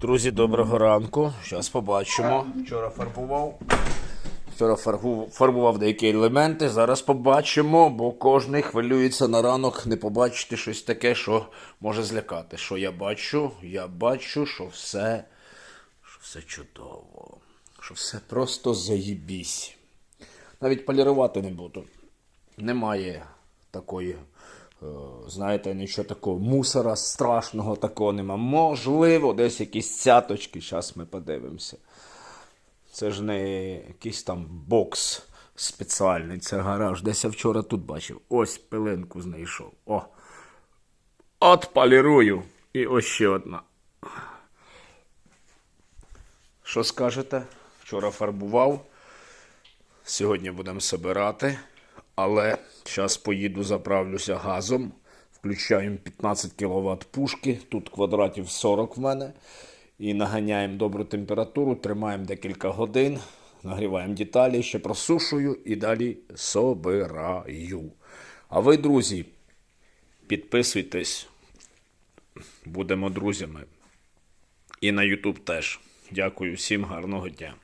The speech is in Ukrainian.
Друзі, доброго ранку. Зараз побачимо. Вчора фарбував. Вчора фарбував деякі елементи. Зараз побачимо, бо кожен хвилюється на ранок не побачити щось таке, що може злякати. Що я бачу? Я бачу, що все, що все чудово. Що все просто заїбісь. Навіть полірувати не буду. Немає такої, знаєте, нічого такого мусора страшного такого нема. Можливо, десь якісь цяточки, зараз ми подивимося. Це ж не якийсь там бокс спеціальний, це гараж. Десь я вчора тут бачив. Ось пилинку знайшов. О! От полірую. І ось ще одна. Що скажете? Вчора фарбував. Сьогодні будемо собирати, але зараз поїду, заправлюся газом. Включаємо 15 кВт пушки, тут квадратів 40 в мене. І наганяємо добру температуру, тримаємо декілька годин, нагріваємо деталі, ще просушую і далі собираю. А ви, друзі, підписуйтесь, будемо друзями. І на YouTube теж. Дякую всім, гарного дня.